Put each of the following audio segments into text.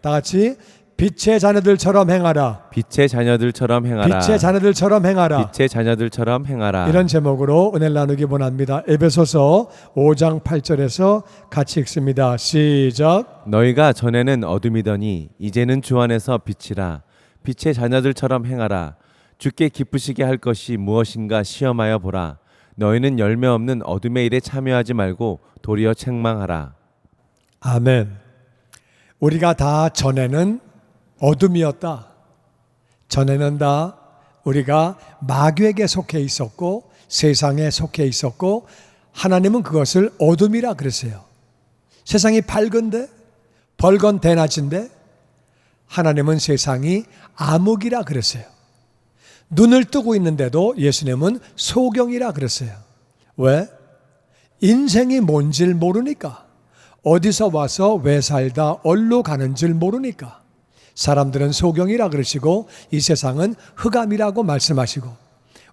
다 같이 빛의 자녀들처럼 행하라. 빛의 자녀들처럼 행하라. 빛의 자녀들처럼 행하라. 빛의 자녀들처럼 행하라. 이런 제목으로 은혜를 나누기 원합니다. 에베소서 5장 8절에서 같이 읽습니다. 시작. 너희가 전에는 어둠이더니 이제는 주 안에서 빛이라. 빛의 자녀들처럼 행하라. 주께 기쁘시게 할 것이 무엇인가 시험하여 보라. 너희는 열매 없는 어둠의 일에 참여하지 말고 도리어 책망하라. 아멘. 우리가 다 전에는 어둠이었다. 전에는 다 우리가 마귀에게 속해 있었고 세상에 속해 있었고 하나님은 그것을 어둠이라 그랬어요. 세상이 밝은데 벌건 대낮인데 하나님은 세상이 암흑이라 그랬어요. 눈을 뜨고 있는데도 예수님은 소경이라 그랬어요. 왜? 인생이 뭔지를 모르니까. 어디서 와서 왜 살다 어디로 가는 줄 모르니까. 사람들은 소경이라 그러시고 이 세상은 흑암이라고 말씀하시고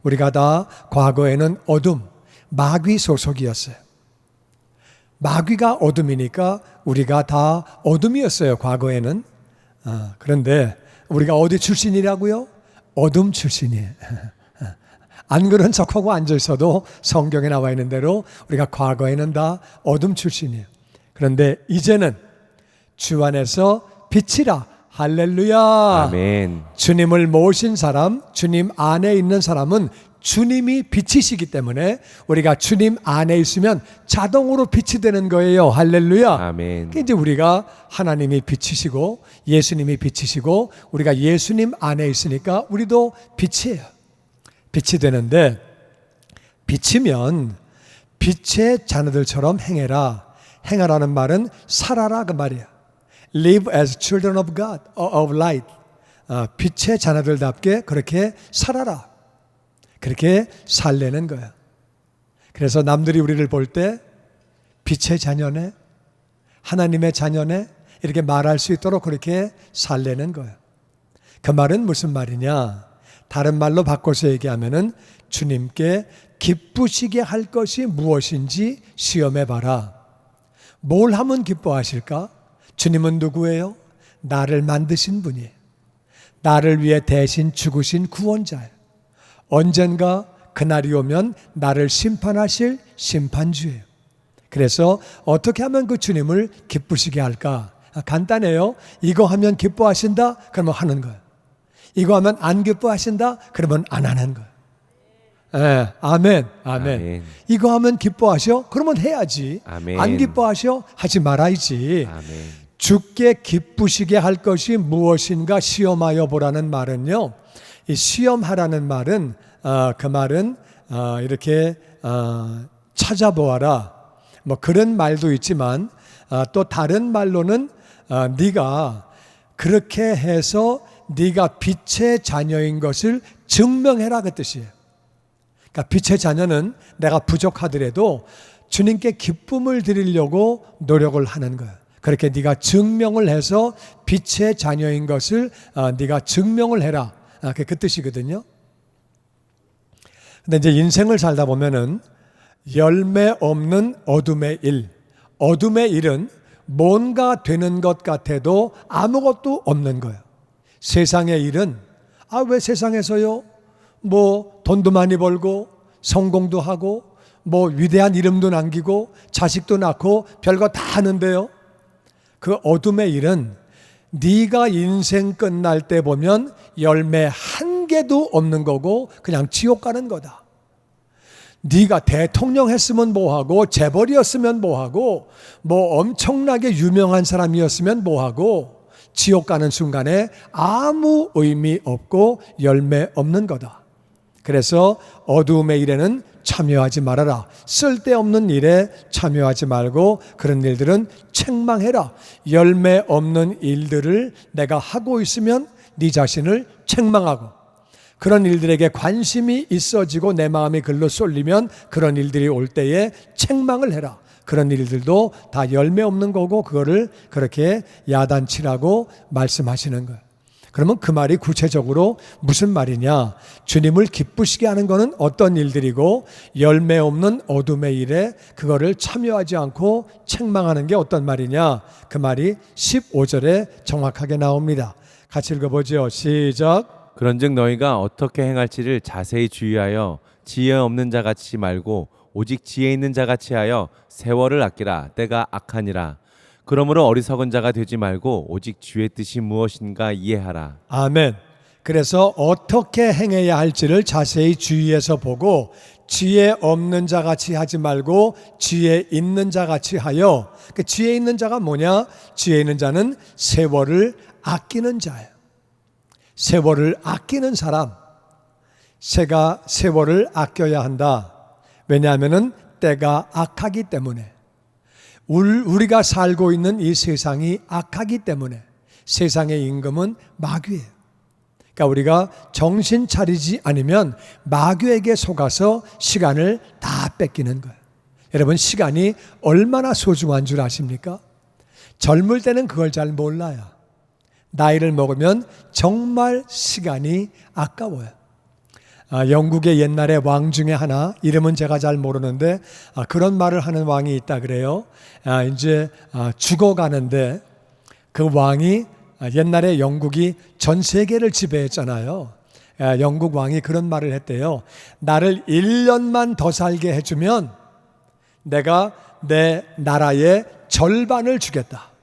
우리가 다 과거에는 어둠, 마귀 소속이었어요. 마귀가 어둠이니까 우리가 다 어둠이었어요, 과거에는. 아, 그런데 우리가 어디 출신이라고요? 어둠 출신이에요. 안 그런 척하고 앉아 있어도 성경에 나와 있는 대로 우리가 과거에는 다 어둠 출신이에요. 그런데 이제는 주 안에서 빛이라 할렐루야. 아멘. 주님을 모신 사람, 주님 안에 있는 사람은 주님이 빛이시기 때문에 우리가 주님 안에 있으면 자동으로 빛이 되는 거예요. 할렐루야. 아멘. 이제 우리가 하나님이 빛이시고 예수님이 빛이시고 우리가 예수님 안에 있으니까 우리도 빛이에요. 빛이 되는데 빛이면 빛의 자녀들처럼 행해라. 행하라는 말은 살아라 그 말이야. Live as children of God, of light. 아, 빛의 자녀들답게 그렇게 살아라. 그렇게 살려는 거야. 그래서 남들이 우리를 볼 때 빛의 자녀네, 하나님의 자녀네 이렇게 말할 수 있도록 그렇게 살려는 거야. 그 말은 무슨 말이냐? 다른 말로 바꿔서 얘기하면은 주님께 기쁘시게 할 것이 무엇인지 시험해 봐라. 뭘 하면 기뻐하실까? 주님은 누구예요? 나를 만드신 분이에요. 나를 위해 대신 죽으신 구원자예요. 언젠가 그날이 오면 나를 심판하실 심판주예요. 그래서 어떻게 하면 그 주님을 기쁘시게 할까? 아, 간단해요. 이거 하면 기뻐하신다? 그러면 하는 거예요. 이거 하면 안 기뻐하신다? 그러면 안 하는 거예요. 예, 아멘, 아멘, 아멘. 이거 하면 기뻐하셔? 그러면 해야지. 아멘. 안 기뻐하셔? 하지 말아야지. 아멘. 주께 기쁘시게 할 것이 무엇인가 시험하여 보라는 말은요. 이 시험하라는 말은 어, 그 말은 어, 이렇게 어, 찾아보아라. 뭐 그런 말도 있지만 어, 또 다른 말로는 어, 네가 그렇게 해서 네가 빛의 자녀인 것을 증명해라 그 뜻이에요. 그러니까 빛의 자녀는 내가 부족하더라도 주님께 기쁨을 드리려고 노력을 하는 거예요. 그렇게 네가 증명을 해서 빛의 자녀인 것을 어, 네가 증명을 해라. 아, 그 뜻이거든요. 근데 이제 인생을 살다 보면은 열매 없는 어둠의 일, 어둠의 일은 뭔가 되는 것 같아도 아무것도 없는 거예요. 세상의 일은 아 왜 세상에서요? 뭐 돈도 많이 벌고 성공도 하고 뭐 위대한 이름도 남기고 자식도 낳고 별거 다 하는데요. 그 어둠의 일은 네가 인생 끝날 때 보면 열매 한 개도 없는 거고 그냥 지옥 가는 거다. 네가 대통령 했으면 뭐하고 재벌이었으면 뭐하고 뭐 엄청나게 유명한 사람이었으면 뭐하고 지옥 가는 순간에 아무 의미 없고 열매 없는 거다. 그래서 어두움의 일에는 참여하지 말아라. 쓸데없는 일에 참여하지 말고 그런 일들은 책망해라. 열매 없는 일들을 내가 하고 있으면 네 자신을 책망하고 그런 일들에게 관심이 있어지고 내 마음이 글로 쏠리면 그런 일들이 올 때에 책망을 해라. 그런 일들도 다 열매 없는 거고 그거를 그렇게 야단치라고 말씀하시는 거예요. 그러면 그 말이 구체적으로 무슨 말이냐? 주님을 기쁘시게 하는 것은 어떤 일들이고 열매 없는 어둠의 일에 그거를 참여하지 않고 책망하는 게 어떤 말이냐? 그 말이 15절에 정확하게 나옵니다. 같이 읽어보죠. 시작. 그런즉 너희가 어떻게 행할지를 자세히 주의하여 지혜 없는 자 같이 말고 오직 지혜 있는 자 같이 하여 세월을 아끼라 때가 악하니라 그러므로 어리석은 자가 되지 말고 오직 주의 뜻이 무엇인가 이해하라 아멘. 그래서 어떻게 행해야 할지를 자세히 주의해서 보고 지혜 없는 자 같이 하지 말고 지혜 있는 자 같이 하여 그 지혜 있는 자가 뭐냐? 지혜 있는 자는 세월을 아끼는 자예요. 세월을 아끼는 사람. 새가 세월을 아껴야 한다. 왜냐하면은 때가 악하기 때문에 울- 우리가 살고 있는 이 세상이 악하기 때문에 세상의 임금은 마귀예요. 그러니까 우리가 정신 차리지 않으면 마귀에게 속아서 시간을 다 뺏기는 거예요. 여러분 시간이 얼마나 소중한 줄 아십니까? 젊을 때는 그걸 잘 몰라요. 나이를 먹으면 정말 시간이 아까워요. 아, 영국의 옛날의 왕 중에 하나 이름은 제가 잘 모르는데 아, 그런 말을 하는 왕이 있다 그래요. 아, 이제 아, 죽어가는데 그 왕이 아, 옛날에 영국이 전 세계를 지배했잖아요. 아, 영국 왕이 그런 말을 했대요. 나를 1년만 더 살게 해주면 내가 내 나라의 절반을 주겠다.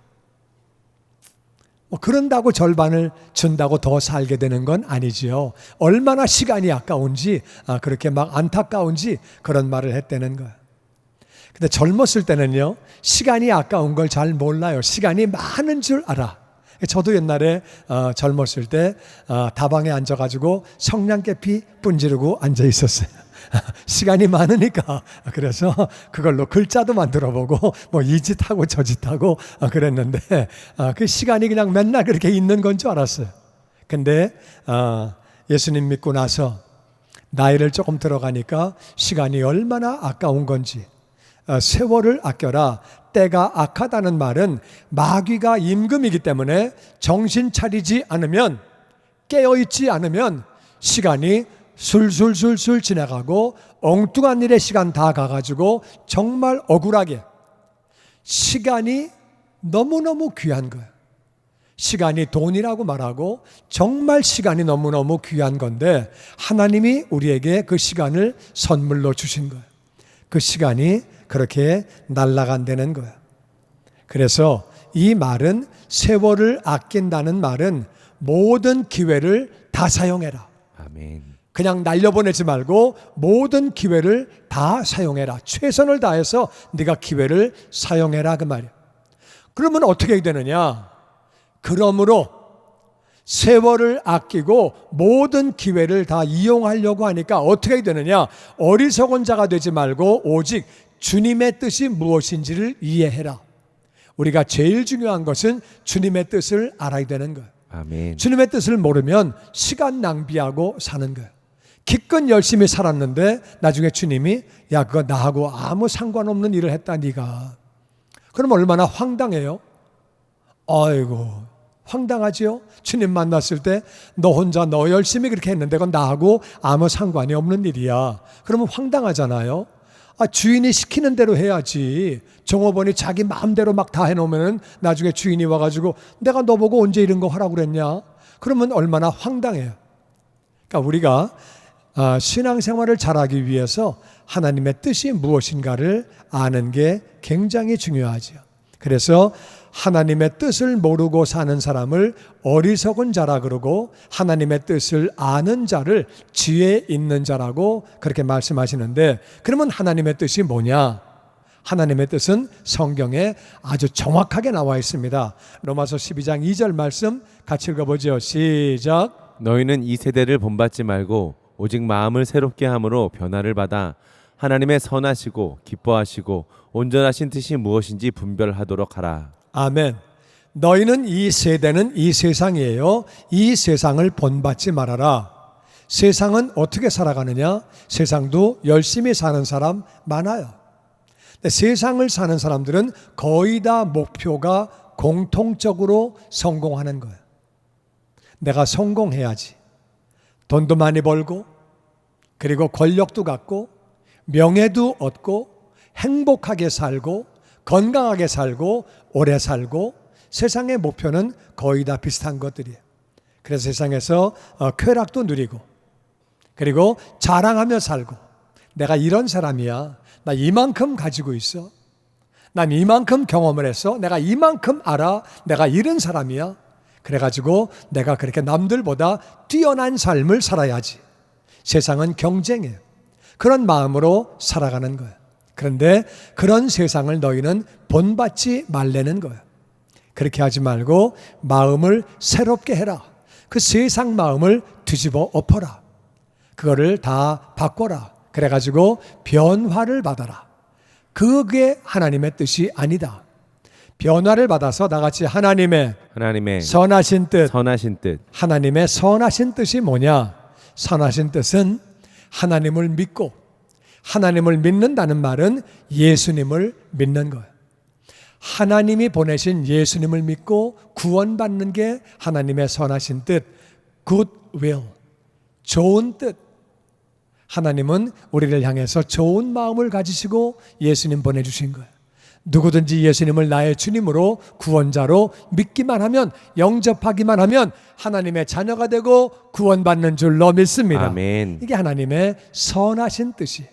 뭐 그런다고 절반을 준다고 더 살게 되는 건 아니지요. 얼마나 시간이 아까운지 아, 그렇게 막 안타까운지 그런 말을 했다는 거예요. 근데 젊었을 때는요 시간이 아까운 걸 잘 몰라요. 시간이 많은 줄 알아. 저도 옛날에 어, 젊었을 때 어, 다방에 앉아가지고 성냥개피 분지르고 앉아 있었어요. 시간이 많으니까 그래서 그걸로 글자도 만들어보고 뭐 이 짓하고 저 짓하고 어, 그랬는데 어, 그 시간이 그냥 맨날 그렇게 있는 건 줄 알았어요. 근데 어, 예수님 믿고 나서 나이를 조금 들어가니까 시간이 얼마나 아까운 건지 어, 세월을 아껴라. 때가 악하다는 말은 마귀가 임금이기 때문에 정신 차리지 않으면 깨어 있지 않으면 시간이 술술술술 지나가고 엉뚱한 일에 시간 다 가가지고 정말 억울하게 시간이 너무너무 귀한 거예요. 시간이 돈이라고 말하고 정말 시간이 너무너무 귀한 건데 하나님이 우리에게 그 시간을 선물로 주신 거예요. 그 시간이 그렇게 날아간다는 거예요. 그래서 이 말은 세월을 아낀다는 말은 모든 기회를 다 사용해라. 아멘 그냥 날려보내지 말고 모든 기회를 다 사용해라. 최선을 다해서 네가 기회를 사용해라 그 말이야. 그러면 어떻게 되느냐? 그러므로 세월을 아끼고 모든 기회를 다 이용하려고 하니까 어떻게 되느냐? 어리석은 자가 되지 말고 오직 주님의 뜻이 무엇인지를 이해해라. 우리가 제일 중요한 것은 주님의 뜻을 알아야 되는 거예요. 아멘 주님의 뜻을 모르면 시간 낭비하고 사는 거예요. 기껏 열심히 살았는데 나중에 주님이 야 그거 나하고 아무 상관없는 일을 했다 네가. 그럼 얼마나 황당해요. 아이고 황당하지요. 주님 만났을 때 너 혼자 너 열심히 그렇게 했는데 그건 나하고 아무 상관이 없는 일이야. 그러면 황당하잖아요. 아, 주인이 시키는 대로 해야지. 종업원이 자기 마음대로 막 다 해놓으면 나중에 주인이 와가지고 내가 너 보고 언제 이런 거 하라고 그랬냐? 그러면 얼마나 황당해요. 그러니까 우리가 아, 신앙생활을 잘하기 위해서 하나님의 뜻이 무엇인가를 아는 게 굉장히 중요하죠. 그래서 하나님의 뜻을 모르고 사는 사람을 어리석은 자라 그러고 하나님의 뜻을 아는 자를 지혜 있는 자라고 그렇게 말씀하시는데 그러면 하나님의 뜻이 뭐냐? 하나님의 뜻은 성경에 아주 정확하게 나와 있습니다. 로마서 12장 2절 말씀 같이 읽어보죠. 시작. 너희는 이 세대를 본받지 말고 오직 마음을 새롭게 함으로 변화를 받아 하나님의 선하시고 기뻐하시고 온전하신 뜻이 무엇인지 분별하도록 하라. 아멘. 너희는 이 세대는 이 세상이에요. 이 세상을 본받지 말아라. 세상은 어떻게 살아가느냐? 세상도 열심히 사는 사람 많아요. 세상을 사는 사람들은 거의 다 목표가 공통적으로 성공하는 거예요. 내가 성공해야지. 돈도 많이 벌고, 그리고 권력도 갖고, 명예도 얻고, 행복하게 살고, 건강하게 살고, 오래 살고, 세상의 목표는 거의 다 비슷한 것들이에요. 그래서 세상에서 어, 쾌락도 누리고, 그리고 자랑하며 살고, 내가 이런 사람이야. 나 이만큼 가지고 있어. 난 이만큼 경험을 했어. 내가 이만큼 알아. 내가 이런 사람이야. 그래가지고 내가 그렇게 남들보다 뛰어난 삶을 살아야지. 세상은 경쟁해. 그런 마음으로 살아가는 거야. 그런데 그런 세상을 너희는 본받지 말라는 거야. 그렇게 하지 말고 마음을 새롭게 해라. 그 세상 마음을 뒤집어 엎어라. 그거를 다 바꿔라. 그래가지고 변화를 받아라. 그게 하나님의 뜻이 아니다. 변화를 받아서 나같이 하나님의 하나님의 선하신 뜻, 선하신 뜻, 하나님의 선하신 뜻이 뭐냐? 선하신 뜻은 하나님을 믿고 하나님을 믿는다는 말은 예수님을 믿는 거예요. 하나님이 보내신 예수님을 믿고 구원받는 게 하나님의 선하신 뜻, good will, 좋은 뜻. 하나님은 우리를 향해서 좋은 마음을 가지시고 예수님 보내주신 거예요. 누구든지 예수님을 나의 주님으로 구원자로 믿기만 하면 영접하기만 하면 하나님의 자녀가 되고 구원받는 줄로 믿습니다. 아멘. 이게 하나님의 선하신 뜻이에요.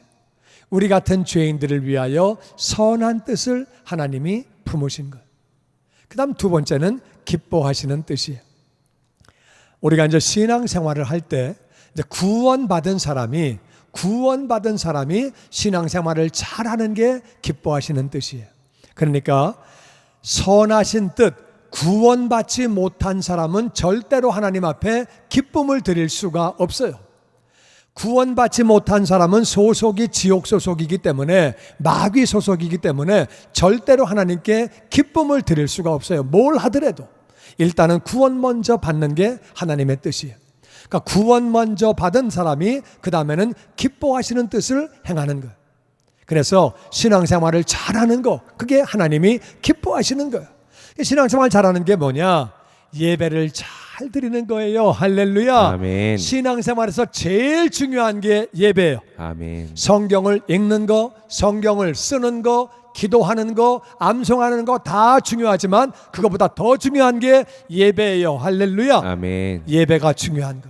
우리 같은 죄인들을 위하여 선한 뜻을 하나님이 품으신 것. 그 다음 두 번째는 기뻐하시는 뜻이에요. 우리가 이제 신앙 생활을 할 때 구원받은 사람이 구원받은 사람이 신앙 생활을 잘하는 게 기뻐하시는 뜻이에요. 그러니까 선하신 뜻 구원받지 못한 사람은 절대로 하나님 앞에 기쁨을 드릴 수가 없어요. 구원받지 못한 사람은 소속이 지옥 소속이기 때문에 마귀 소속이기 때문에 절대로 하나님께 기쁨을 드릴 수가 없어요. 뭘 하더라도 일단은 구원 먼저 받는 게 하나님의 뜻이에요. 그러니까 구원 먼저 받은 사람이 그 다음에는 기뻐하시는 뜻을 행하는 거예요. 그래서 신앙생활을 잘하는 거 그게 하나님이 기뻐하시는 거예요. 신앙생활 잘하는 게 뭐냐? 예배를 잘 드리는 거예요. 할렐루야. 아멘. 신앙생활에서 제일 중요한 게 예배예요. 아멘. 성경을 읽는 거, 성경을 쓰는 거, 기도하는 거, 암송하는 거 다 중요하지만 그것보다 더 중요한 게 예배예요. 할렐루야. 아멘. 예배가 중요한 거.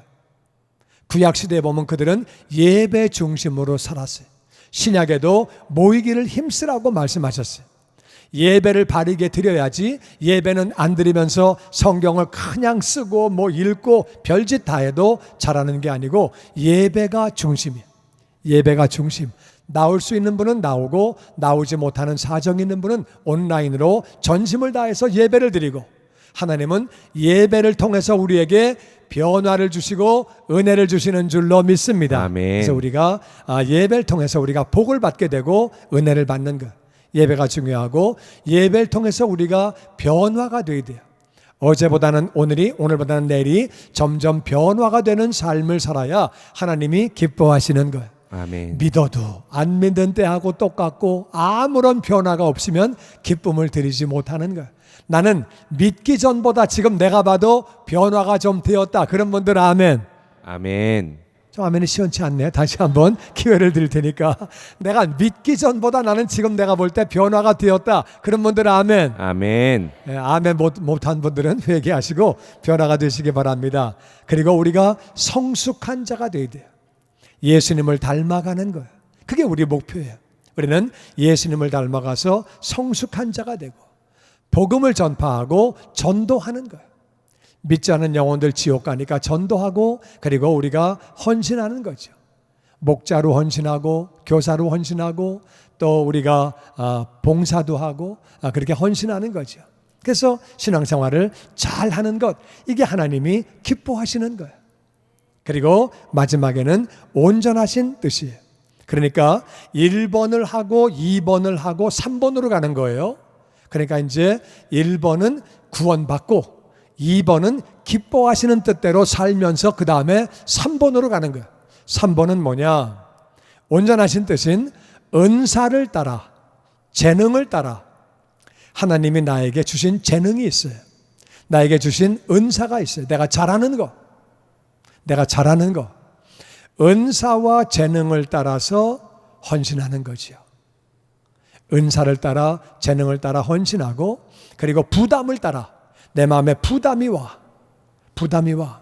구약 시대에 보면 그들은 예배 중심으로 살았어요. 신약에도 모이기를 힘쓰라고 말씀하셨어요. 예배를 바르게 드려야지 예배는 안 드리면서 성경을 그냥 쓰고 뭐 읽고 별짓 다 해도 잘하는 게 아니고 예배가 중심이에요. 예배가 중심. 나올 수 있는 분은 나오고 나오지 못하는 사정 있는 분은 온라인으로 전심을 다해서 예배를 드리고 하나님은 예배를 통해서 우리에게 변화를 주시고 은혜를 주시는 줄로 믿습니다. 아멘. 그래서 우리가 아, 예배를 통해서 우리가 복을 받게 되고 은혜를 받는 것. 예배가 중요하고 예배를 통해서 우리가 변화가 돼야 돼요. 어제보다는 오늘이 오늘보다는 내일이 점점 변화가 되는 삶을 살아야 하나님이 기뻐하시는 거예요. 아멘. 믿어도 안 믿는 때하고 똑같고 아무런 변화가 없으면 기쁨을 드리지 못하는 거예요. 나는 믿기 전보다 지금 내가 봐도 변화가 좀 되었다. 그런 분들 아멘. 아멘. 좀 아멘이 시원치 않네. 다시 한번 기회를 드릴 테니까. 내가 믿기 전보다 나는 지금 내가 볼 때 변화가 되었다. 그런 분들 아멘. 아멘. 예, 아멘 못, 못한 분들은 회개하시고 변화가 되시기 바랍니다. 그리고 우리가 성숙한 자가 되어야 돼요. 예수님을 닮아가는 거예요. 그게 우리 목표예요. 우리는 예수님을 닮아가서 성숙한 자가 되고 복음을 전파하고 전도하는 거예요. 믿지 않은 영혼들 지옥 가니까 전도하고 그리고 우리가 헌신하는 거죠. 목자로 헌신하고 교사로 헌신하고 또 우리가 아, 봉사도 하고 아, 그렇게 헌신하는 거죠. 그래서 신앙생활을 잘 하는 것 이게 하나님이 기뻐하시는 거예요. 그리고 마지막에는 온전하신 뜻이에요. 그러니까 1번을 하고 2번을 하고 3번으로 가는 거예요. 그러니까 이제 1번은 구원받고 2번은 기뻐하시는 뜻대로 살면서 그 다음에 3번으로 가는 거예요. 3번은 뭐냐? 온전하신 뜻인 은사를 따라, 재능을 따라 하나님이 나에게 주신 재능이 있어요. 나에게 주신 은사가 있어요. 내가 잘하는 거. 내가 잘하는 거. 은사와 재능을 따라서 헌신하는 거지요. 은사를 따라 재능을 따라 헌신하고 그리고 부담을 따라 내 마음에 부담이 와. 부담이 와.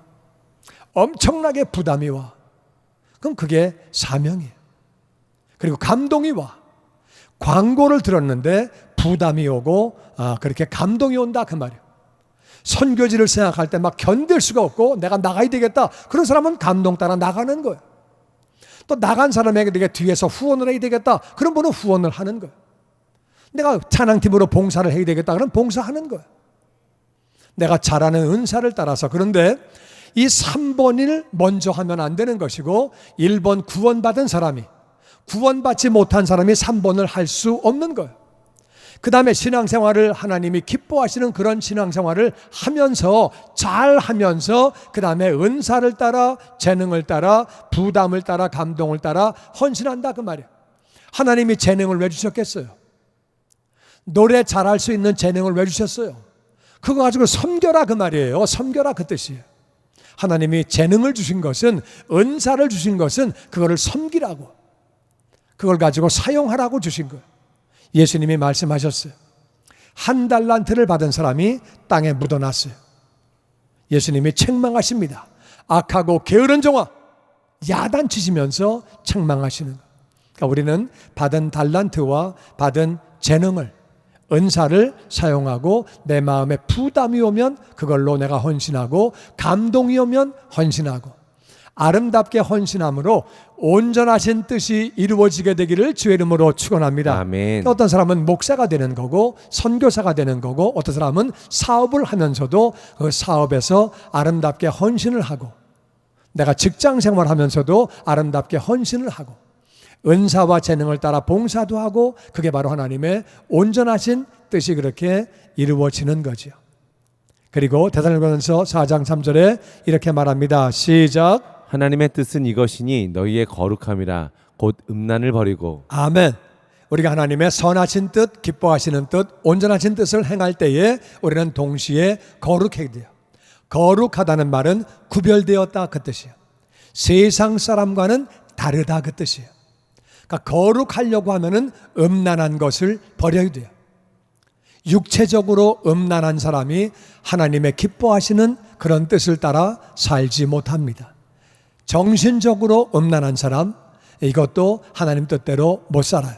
엄청나게 부담이 와. 그럼 그게 사명이에요. 그리고 감동이 와. 광고를 들었는데 부담이 오고 아, 그렇게 감동이 온다 그 말이에요. 선교지를 생각할 때 막 견딜 수가 없고 내가 나가야 되겠다. 그런 사람은 감동 따라 나가는 거예요. 또 나간 사람에게 내가 뒤에서 후원을 해야 되겠다. 그런 분은 후원을 하는 거예요. 내가 찬양팀으로 봉사를 해야 되겠다. 그럼 봉사하는 거예요. 내가 잘하는 은사를 따라서 그런데 이 3번을 먼저 하면 안 되는 것이고 1번 구원받은 사람이 구원받지 못한 사람이 3번을 할 수 없는 거예요. 그 다음에 신앙생활을 하나님이 기뻐하시는 그런 신앙생활을 하면서 잘 하면서 그 다음에 은사를 따라 재능을 따라 부담을 따라 감동을 따라 헌신한다 그 말이에요. 하나님이 재능을 왜 주셨겠어요? 노래 잘할 수 있는 재능을 왜 주셨어요? 그거 가지고 섬겨라 그 말이에요. 섬겨라 그 뜻이에요. 하나님이 재능을 주신 것은 은사를 주신 것은 그거를 섬기라고 그걸 가지고 사용하라고 주신 거예요. 예수님이 말씀하셨어요. 한 달란트를 받은 사람이 땅에 묻어놨어요. 예수님이 책망하십니다. 악하고 게으른 종아 야단치시면서 책망하시는 거예요. 그러니까 우리는 받은 달란트와 받은 재능을 은사를 사용하고 내 마음에 부담이 오면 그걸로 내가 헌신하고 감동이 오면 헌신하고 아름답게 헌신함으로 온전하신 뜻이 이루어지게 되기를 주의 이름으로 축원합니다. 아멘. 어떤 사람은 목사가 되는 거고 선교사가 되는 거고 어떤 사람은 사업을 하면서도 그 사업에서 아름답게 헌신을 하고 내가 직장 생활하면서도 아름답게 헌신을 하고 은사와 재능을 따라 봉사도 하고 그게 바로 하나님의 온전하신 뜻이 그렇게 이루어지는 거지요. 그리고 대사로전서 4장 3절에 이렇게 말합니다. 시작. 하나님의 뜻은 이것이니 너희의 거룩함이라 곧 음란을 버리고 아멘. 우리가 하나님의 선하신 뜻, 기뻐하시는 뜻, 온전하신 뜻을 행할 때에 우리는 동시에 거룩해야 돼요. 거룩하다는 말은 구별되었다 그 뜻이에요. 세상 사람과는 다르다 그 뜻이에요. 그러니까 거룩하려고 하면은 음란한 것을 버려야 돼요. 육체적으로 음란한 사람이 하나님의 기뻐하시는 그런 뜻을 따라 살지 못합니다. 정신적으로 음란한 사람 이것도 하나님 뜻대로 못 살아요.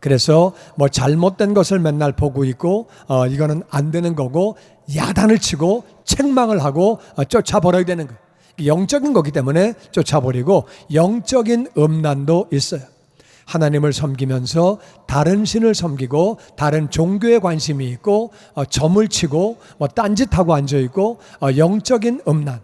그래서 뭐 잘못된 것을 맨날 보고 있고 어, 이거는 안 되는 거고 야단을 치고 책망을 하고 어, 쫓아버려야 되는 거예요. 영적인 거기 때문에 쫓아버리고 영적인 음란도 있어요. 하나님을 섬기면서 다른 신을 섬기고 다른 종교에 관심이 있고 어, 점을 치고 뭐 딴짓하고 앉아 있고 어, 영적인 음란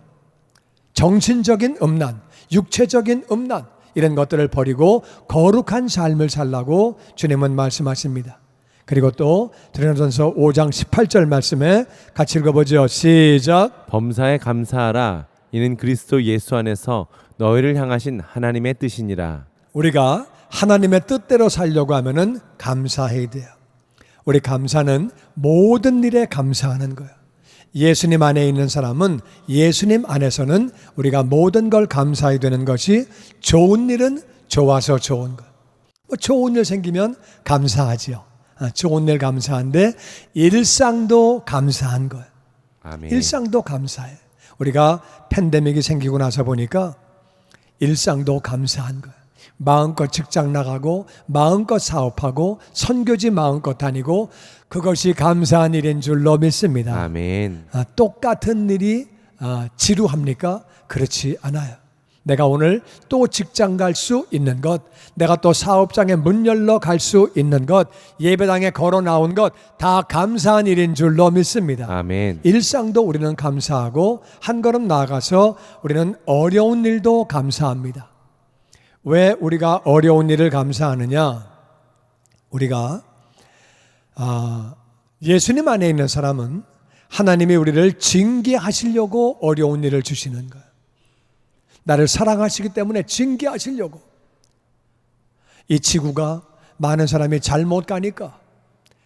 정신적인 음란, 육체적인 음란 이런 것들을 버리고 거룩한 삶을 살라고 주님은 말씀하십니다. 그리고 또 드레전서 5장 18절 말씀에 같이 읽어보죠. 시작. 범사에 감사하라 이는 그리스도 예수 안에서 너희를 향하신 하나님의 뜻이니라 우리가 하나님의 뜻대로 살려고 하면은 감사해야 돼요. 우리 감사는 모든 일에 감사하는 거예요. 예수님 안에 있는 사람은 예수님 안에서는 우리가 모든 걸 감사해야 되는 것이 좋은 일은 좋아서 좋은 것. 뭐 좋은 일 생기면 감사하지요. 아, 좋은 일 감사한데 일상도 감사한 거예요. 아멘 일상도 감사해. 우리가 팬데믹이 생기고 나서 보니까 일상도 감사한 거예요. 마음껏 직장 나가고 마음껏 사업하고 선교지 마음껏 다니고 그것이 감사한 일인 줄로 믿습니다. 아멘 아, 똑같은 일이 아, 지루합니까? 그렇지 않아요. 내가 오늘 또 직장 갈 수 있는 것, 내가 또 사업장에 문 열러 갈 수 있는 것, 예배당에 걸어 나온 것, 다 감사한 일인 줄로 믿습니다. 아멘 일상도 우리는 감사하고 한 걸음 나아가서 우리는 어려운 일도 감사합니다. 왜 우리가 어려운 일을 감사하느냐? 우리가 아, 예수님 안에 있는 사람은 하나님이 우리를 징계하시려고 어려운 일을 주시는 거예요. 나를 사랑하시기 때문에 징계하시려고. 이 지구가 많은 사람이 잘못 가니까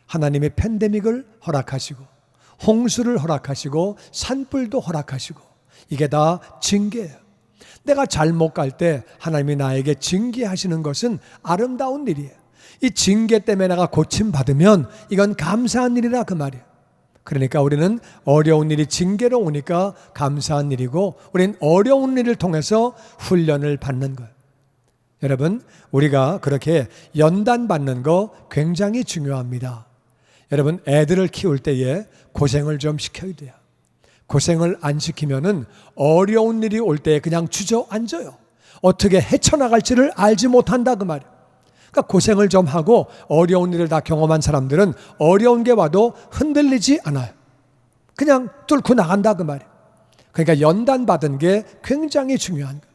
하나님이 팬데믹을 허락하시고 홍수를 허락하시고 산불도 허락하시고 이게 다 징계예요. 내가 잘못 갈 때 하나님이 나에게 징계하시는 것은 아름다운 일이에요. 이 징계 때문에 내가 고침 받으면 이건 감사한 일이라 그 말이에요. 그러니까 우리는 어려운 일이 징계로 오니까 감사한 일이고 우리는 어려운 일을 통해서 훈련을 받는 거예요. 여러분, 우리가 그렇게 연단 받는 거 굉장히 중요합니다. 여러분, 애들을 키울 때에 고생을 좀 시켜야 돼요. 고생을 안 시키면은 어려운 일이 올 때 그냥 주저앉아요. 어떻게 헤쳐나갈지를 알지 못한다 그 말이에요. 그러니까 고생을 좀 하고 어려운 일을 다 경험한 사람들은 어려운 게 와도 흔들리지 않아요. 그냥 뚫고 나간다 그 말이에요. 그러니까 연단 받은 게 굉장히 중요한 거예요.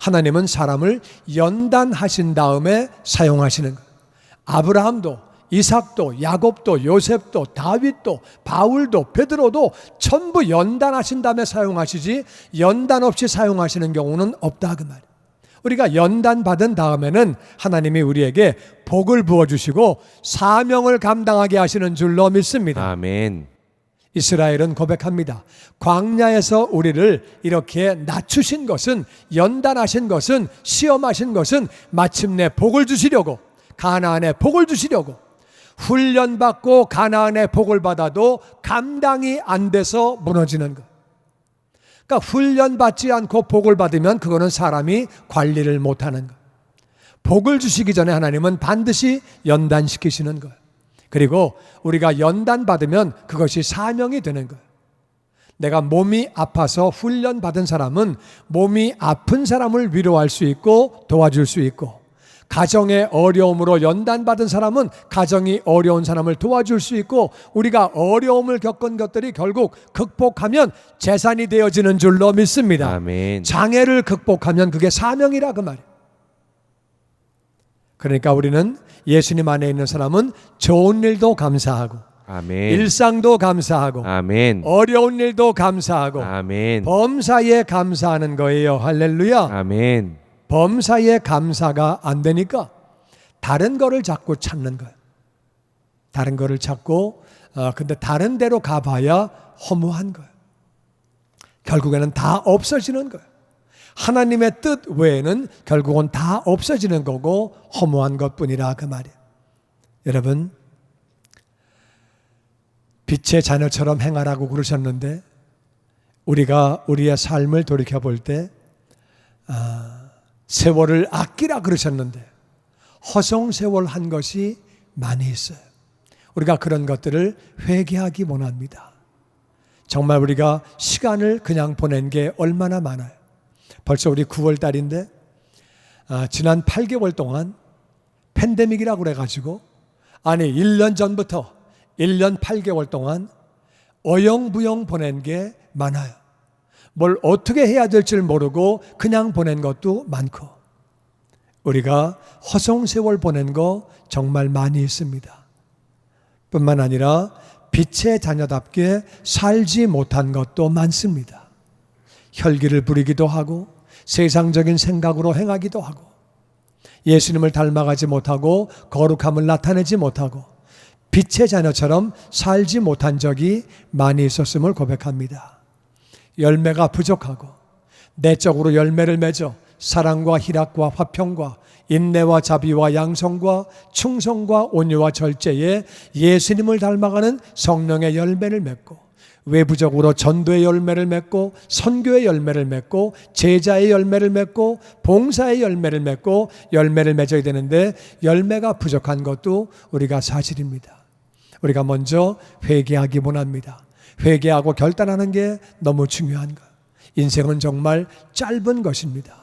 하나님은 사람을 연단하신 다음에 사용하시는 거예요. 아브라함도 이삭도 야곱도 요셉도 다윗도 바울도 베드로도 전부 연단하신 다음에 사용하시지 연단 없이 사용하시는 경우는 없다 그 말이에요. 우리가 연단 받은 다음에는 하나님이 우리에게 복을 부어 주시고 사명을 감당하게 하시는 줄로 믿습니다. 아멘. 이스라엘은 고백합니다. 광야에서 우리를 이렇게 낮추신 것은 연단하신 것은 시험하신 것은 마침내 복을 주시려고 가나안에 복을 주시려고 훈련받고 가나안의 복을 받아도 감당이 안 돼서 무너지는 것. 그러니까 훈련받지 않고 복을 받으면 그거는 사람이 관리를 못하는 것. 복을 주시기 전에 하나님은 반드시 연단시키시는 거예요. 그리고 우리가 연단 받으면 그것이 사명이 되는 거예요. 내가 몸이 아파서 훈련 받은 사람은 몸이 아픈 사람을 위로할 수 있고 도와줄 수 있고 가정의 어려움으로 연단 받은 사람은 가정이 어려운 사람을 도와줄 수 있고 우리가 어려움을 겪은 것들이 결국 극복하면 재산이 되어지는 줄로 믿습니다. 아멘. 장애를 극복하면 그게 사명이라 그 말이에요. 그러니까 우리는 예수님 안에 있는 사람은 좋은 일도 감사하고 아멘. 일상도 감사하고 아멘. 어려운 일도 감사하고 아멘. 범사에 감사하는 거예요. 할렐루야. 아멘. 범사에 감사가 안 되니까 다른 거를 자꾸 찾는 거예요. 다른 거를 찾고 어, 근데 다른 데로 가봐야 허무한 거예요. 결국에는 다 없어지는 거예요. 하나님의 뜻 외에는 결국은 다 없어지는 거고 허무한 것뿐이라 그 말이에요. 여러분 빛의 자녀처럼 행하라고 그러셨는데 우리가 우리의 삶을 돌이켜 볼때 세월을 아끼라 그러셨는데 허송세월 한 것이 많이 있어요. 우리가 그런 것들을 회개하기 원합니다. 정말 우리가 시간을 그냥 보낸 게 얼마나 많아요. 벌써 우리 9월 달인데 아, 지난 8개월 동안 팬데믹이라고 그래가지고 아니 1년 전부터 1년 8개월 동안 어영부영 보낸 게 많아요. 뭘 어떻게 해야 될지 모르고 그냥 보낸 것도 많고 우리가 허송세월 보낸 거 정말 많이 있습니다. 뿐만 아니라 빛의 자녀답게 살지 못한 것도 많습니다. 혈기를 부리기도 하고 세상적인 생각으로 행하기도 하고 예수님을 닮아가지 못하고 거룩함을 나타내지 못하고 빛의 자녀처럼 살지 못한 적이 많이 있었음을 고백합니다. 열매가 부족하고 내적으로 열매를 맺어 사랑과 희락과 화평과 인내와 자비와 양성과 충성과 온유와 절제에 예수님을 닮아가는 성령의 열매를 맺고 외부적으로 전도의 열매를 맺고 선교의 열매를 맺고 제자의 열매를 맺고 봉사의 열매를 맺고 열매를 맺어야 되는데 열매가 부족한 것도 우리가 사실입니다. 우리가 먼저 회개하기 원합니다. 회개하고 결단하는 게 너무 중요한 거. 인생은 정말 짧은 것입니다.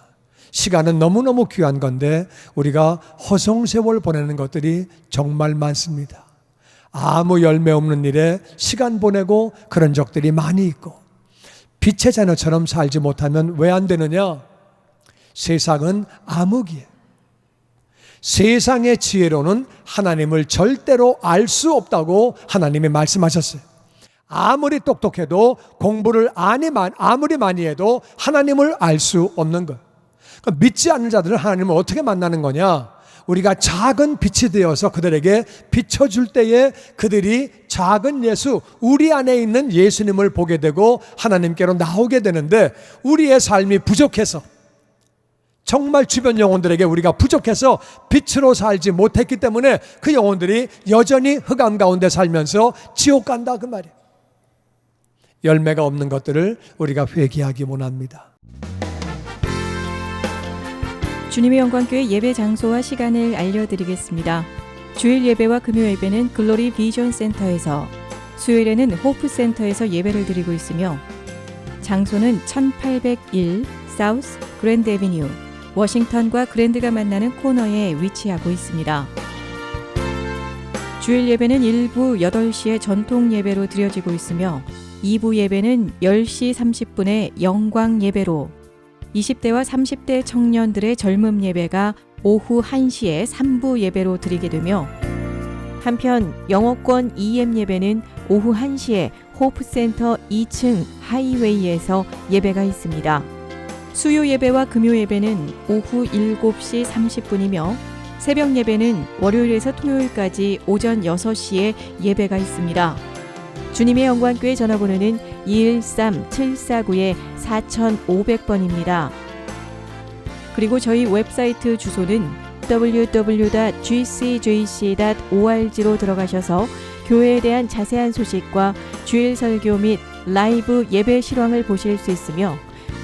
시간은 너무너무 귀한 건데 우리가 허송세월 보내는 것들이 정말 많습니다. 아무 열매 없는 일에 시간 보내고 그런 적들이 많이 있고 빛의 자녀처럼 살지 못하면 왜 안 되느냐? 세상은 암흑이에요. 세상의 지혜로는 하나님을 절대로 알 수 없다고 하나님이 말씀하셨어요. 아무리 똑똑해도 공부를 아무리 많이 해도 하나님을 알 수 없는 거예요. 그러니까 믿지 않는 자들은 하나님을 어떻게 만나는 거냐? 우리가 작은 빛이 되어서 그들에게 비춰줄 때에 그들이 작은 예수, 우리 안에 있는 예수님을 보게 되고 하나님께로 나오게 되는데 우리의 삶이 부족해서 정말 주변 영혼들에게 우리가 부족해서 빛으로 살지 못했기 때문에 그 영혼들이 여전히 흑암 가운데 살면서 지옥 간다 그 말이에요. 열매가 없는 것들을 우리가 회개하기 원합니다. 주님의 영광교회 예배 장소와 시간을 알려드리겠습니다. 주일 예배와 금요 예배는 글로리 비전 센터에서, 수요일에는 호프 센터에서 예배를 드리고 있으며, 장소는 1801 사우스 그랜드 에비뉴, 워싱턴과 그랜드가 만나는 코너에 위치하고 있습니다. 주일 예배는 일부 8시에 전통 예배로 드려지고 있으며, 2부 예배는 10시 30분에 영광 예배로 20대와 30대 청년들의 젊음 예배가 오후 1시에 3부 예배로 드리게 되며 한편 영어권 EM 예배는 오후 1시에 호프센터 2층 하이웨이에서 예배가 있습니다. 수요 예배와 금요 예배는 오후 7시 30분이며 새벽 예배는 월요일에서 토요일까지 오전 6시에 예배가 있습니다. 주님의 영광교회 전화번호는 213-749-4500번입니다. 그리고 저희 웹사이트 주소는 www.gcjc.org로 들어가셔서 교회에 대한 자세한 소식과 주일 설교 및 라이브 예배 실황을 보실 수 있으며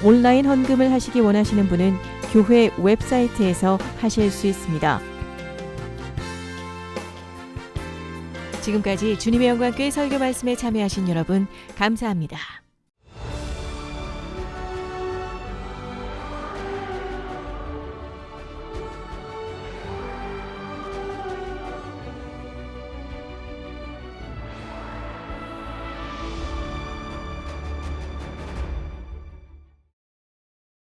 온라인 헌금을 하시기 원하시는 분은 교회 웹사이트에서 하실 수 있습니다. 지금까지 주님의 영광교회 설교 말씀에 참여하신 여러분 감사합니다.